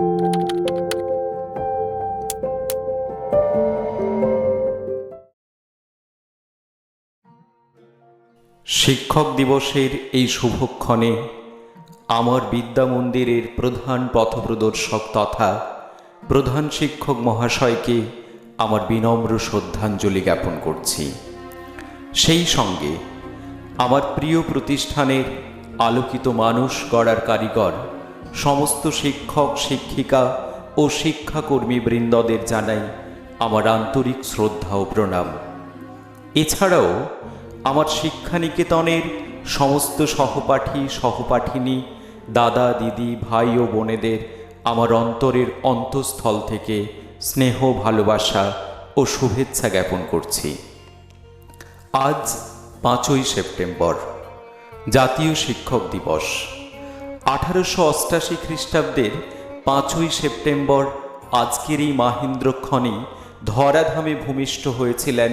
শিক্ষক দিবসের এই শুভক্ষণে আমার বিদ্যা মন্দিরের প্রধান পথপ্রদর্শক তথা প্রধান শিক্ষক মহাশয়কে আমার বিনম্র শ্রদ্ধাঞ্জলি জ্ঞাপন করছি। সেই সঙ্গে আমার প্রিয় প্রতিষ্ঠানের আলোকিত মানুষ গড়ার কারিগর সমস্ত শিক্ষক, শিক্ষিকা ও শিক্ষাকর্মী বৃন্দদের জানাই আমার আন্তরিক শ্রদ্ধা ও প্রণাম। এছাড়াও আমার শিক্ষানিকেতনের সমস্ত সহপাঠী, সহপাঠিনী, দাদা, দিদি, ভাই ও বোনেদের আমার অন্তরের অন্তঃস্থল থেকে স্নেহ, ভালোবাসা ও শুভেচ্ছা জ্ঞাপন করছি। আজ পাঁচই সেপ্টেম্বর, জাতীয় শিক্ষক দিবস। আঠারোশো অষ্টাশি খ্রিস্টাব্দের পাঁচই সেপ্টেম্বর আজকের এই মাহেন্দ্রক্ষণে ধরাধামে ভূমিষ্ঠ হয়েছিলেন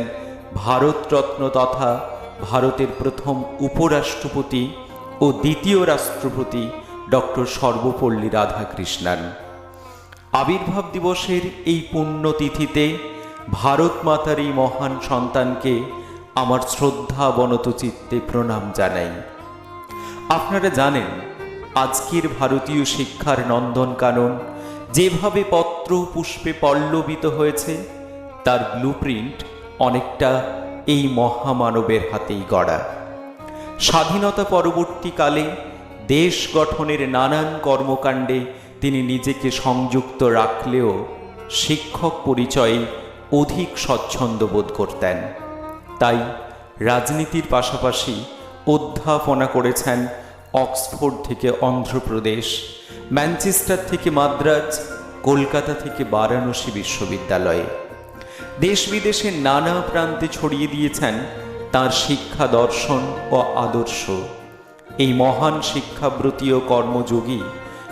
ভারতরত্ন তথা ভারতের প্রথম উপরাষ্ট্রপতি ও দ্বিতীয় রাষ্ট্রপতি ডক্টর সর্বপল্লী রাধাকৃষ্ণান। আবির্ভাব দিবসের এই পুণ্যতিথিতে ভারত মাতার এই মহান সন্তানকে আমার শ্রদ্ধা বনত চিত্তে প্রণাম জানাই। আপনারা জানেন আজকের ভারতীয় শিক্ষার নন্দনকানন যেভাবে পত্র পুষ্পে পল্লবিত হয়েছে, তার ব্লুপ্রিন্ট অনেকটা এই মহামানবের হাতেই গড়া। স্বাধীনতা পরবর্তীকালে দেশ গঠনের নানান কর্মকাণ্ডে তিনি নিজেকে সংযুক্ত রাখলেও শিক্ষক পরিচয়ে অধিক স্বচ্ছন্দ বোধ করতেন। তাই রাজনীতির পাশাপাশি অধ্যাপনা করেছেন অক্সফোর্ড থেকে অন্ধ্রপ্রদেশ, ম্যানচেস্টার থেকে মাদ্রাজ, কলকাতা থেকে বারাণসী বিশ্ববিদ্যালয়ে। দেশ বিদেশের নানা প্রান্তে ছড়িয়ে দিয়েছেন তার শিক্ষা দর্শন ও আদর্শ। এই মহান শিক্ষাব্রতী ও কর্মযোগী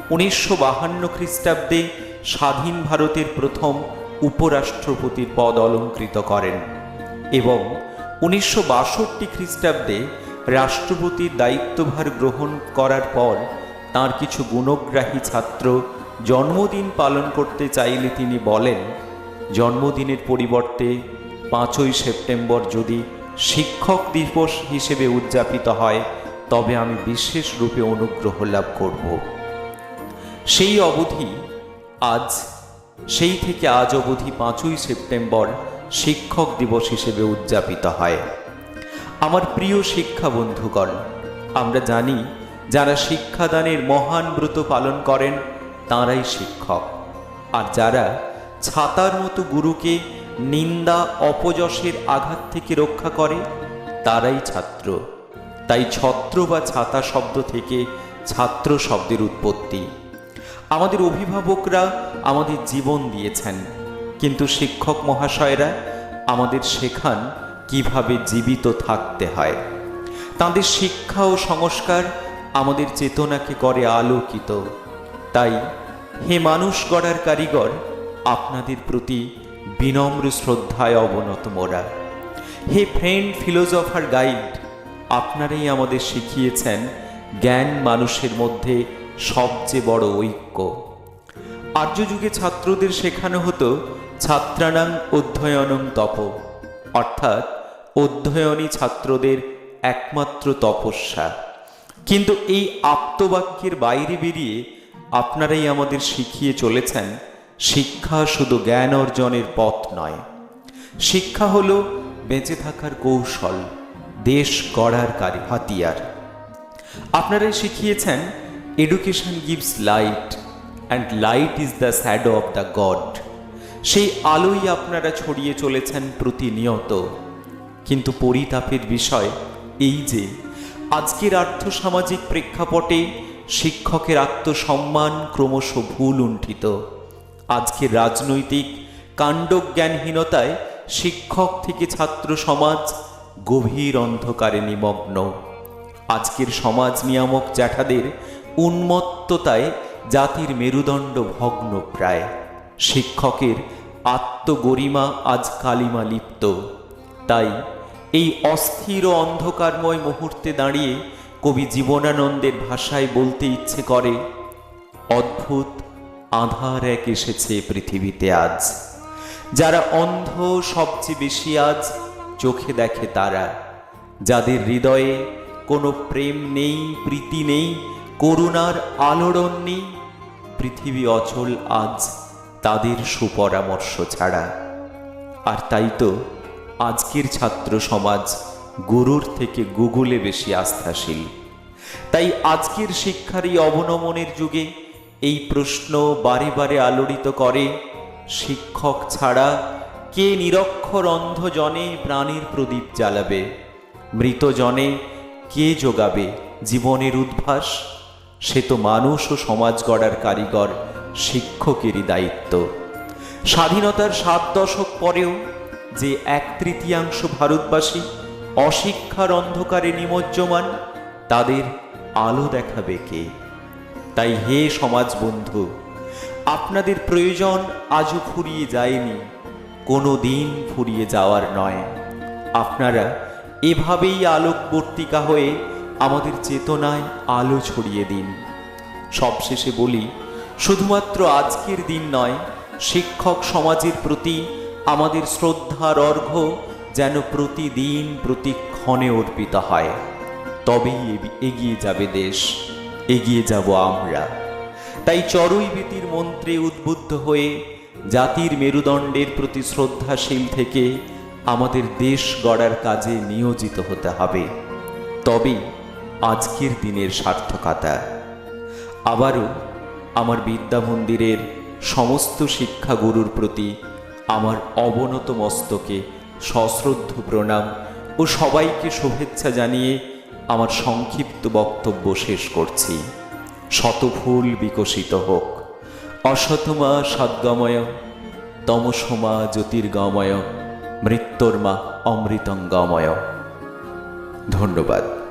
উনিশশো বাহান্ন খ্রিস্টাব্দে স্বাধীন ভারতের প্রথম উপরাষ্ট্রপতির পদ অলঙ্কৃত করেন এবং উনিশশো বাষট্টি খ্রিস্টাব্দে রাষ্ট্রপতির দায়িত্বভার গ্রহণ করার পর তার কিছু গুণগ্রাহী ছাত্র জন্মদিন পালন করতে চাইলে তিনি বলেন, জন্মদিনের পরিবর্তে পাঁচই সেপ্টেম্বর যদি শিক্ষক দিবস হিসেবে উদযাপিত হয়, তবে আমি বিশেষ রূপে অনুগ্রহ লাভ করব। সেই অবধি আজ, সেই থেকে আজ অবধি পাঁচই সেপ্টেম্বর শিক্ষক দিবস হিসেবে উদযাপিত হয়। আমার প্রিয় শিক্ষা বন্ধুগণ, আমরা জানি যারা শিক্ষাদানের মহান ব্রত পালন করেন, তাঁরাই শিক্ষক। আর যারা ছাতার মতো গুরুকে নিন্দা, অপযশের আঘাত থেকে রক্ষা করে, তারাই ছাত্র। তাই ছত্র বা ছাতা শব্দ থেকে ছাত্র শব্দের উৎপত্তি। আমাদের অভিভাবকরা আমাদের জীবন দিয়েছেন, কিন্তু শিক্ষক মহাশয়রা আমাদের শেখান কীভাবে জীবিত থাকতে হয়। তাদের শিক্ষা ও সংস্কার আমাদের চেতনাকে করে আলোকিত। তাই হে মানুষ গড়ার কারিগর, আপনাদের প্রতি বিনম্র শ্রদ্ধায় অবনত মোরা। হে ফ্রেন্ড ফিলোজফার গাইড, আপনারাই আমাদের শিখিয়েছেন জ্ঞান মানুষের মধ্যে সবচেয়ে বড় ঐক্য। আর্য যুগে ছাত্রদের শেখানো হতো ছাত্রানাং অধ্যয়নং তপ। অর্থাৎ অধ্যয়নই ছাত্রদের একমাত্র তপস্যা। কিন্তু এই আপ্তবাক্যের বাইরে বেরিয়ে আপনারাই আমাদের শিখিয়ে চলেছেন, শিক্ষা শুধু জ্ঞান অর্জনের পথ নয়। শিক্ষা হল বেঁচে থাকার কৌশল, দেশ গড়ার কারি, হাতিয়ার। আপনারাই শিখিয়েছেন education gives light and light is the shadow of the god সেই আলোই আপনারা ছড়িয়ে চলেছেন প্রতিনিয়ত। কিন্তু পরিতাপের বিষয় এই যে, আজকের আর্থসামাজিক প্রেক্ষাপটে শিক্ষকের আত্মসম্মান ক্রমশ ভুল উণ্ঠিত আজকের রাজনৈতিক কাণ্ডজ্ঞানহীনতায় শিক্ষক থেকে ছাত্র সমাজ গভীর অন্ধকারে নিমগ্ন। আজকের সমাজ নিয়ামক জ্যাঠাদের উন্মত্ততায় জাতির মেরুদণ্ড ভগ্ন প্রায়। শিক্ষকের আত্মগরিমা আজ কালিমা লিপ্ত। তাই এই অস্থির ও অন্ধকারময় মুহূর্তে দাঁড়িয়ে কবি জীবনানন্দের ভাষায় বলতে ইচ্ছে করে, অদ্ভুত আধার এক এসেছে পৃথিবীতে আজ। যারা অন্ধ সবচেয়ে বেশি আজ, চোখে দেখে তারা। যাদের হৃদয়ে কোনো প্রেম নেই, প্রীতি নেই, করুণার আলোড়ন নেই, পৃথিবী অচল আজ তাদের সুপরামর্শ ছাড়া। আর তাই তো আজকের ছাত্র সমাজ গুরুর থেকে গুগলে বেশি আস্থাশীল। তাই আজকের শিক্ষার এই অবনমনের যুগে এই প্রশ্ন বারে বারে আলোড়িত করে, শিক্ষক ছাড়া কে নিরক্ষর অন্ধ জনে প্রাণের প্রদীপ জ্বালাবে? মৃত জনে কে যোগাবে জীবনের উদ্ভাস? সে তো মানুষ ও সমাজ গড়ার কারিগর, শিক্ষকেরই দায়িত্ব। স্বাধীনতার সাত দশক পরেও যে এক তৃতীয়াংশ ভারতবাসী অশিক্ষার অন্ধকারে নিমজ্জমান, তাদের আলো দেখাবে কে? তাই হে সমাজ বন্ধু আপনাদের প্রয়োজন আজও ফুরিয়ে যায়নি কোনো দিন ফুরিয়ে যাওয়ার নয়। আপনারা এভাবেই আলোকবর্তিকা হয়ে আমাদের চেতনায় আলো ছড়িয়ে দিন। সবশেষে বলি, শুধুমাত্র আজকের দিন নয়, শিক্ষক সমাজের প্রতি আমাদের শ্রদ্ধার অর্ঘ্য যেন প্রতিদিন প্রতিক্ষণে অর্পিত হয়। তবেই এগিয়ে যাবে দেশ, এগিয়ে যাব আমরা। তাই চড়ুই ভীতির মন্ত্রে উদ্বুদ্ধ হয়ে জাতির মেরুদণ্ডের প্রতি শ্রদ্ধাশীল থেকে আমাদের দেশ গড়ার কাজে নিয়োজিত হতে হবে। তবেই আজকের দিনের সার্থকতা। আবারও আমার বিদ্যা মন্দিরের সমস্ত শিক্ষাগুরুর প্রতি আমার অবনত মস্তকে সশ্রদ্ধ প্রণাম ও সবাইকে শুভেচ্ছা জানিয়ে আমার সংক্ষিপ্ত বক্তব্য শেষ করছি। শতফুল বিকশিত হোক অসতমা সদ্গময়, তমসমা জ্যোতির্গময়, মৃত্যুর্মা অমৃতঙ্গময়। ধন্যবাদ।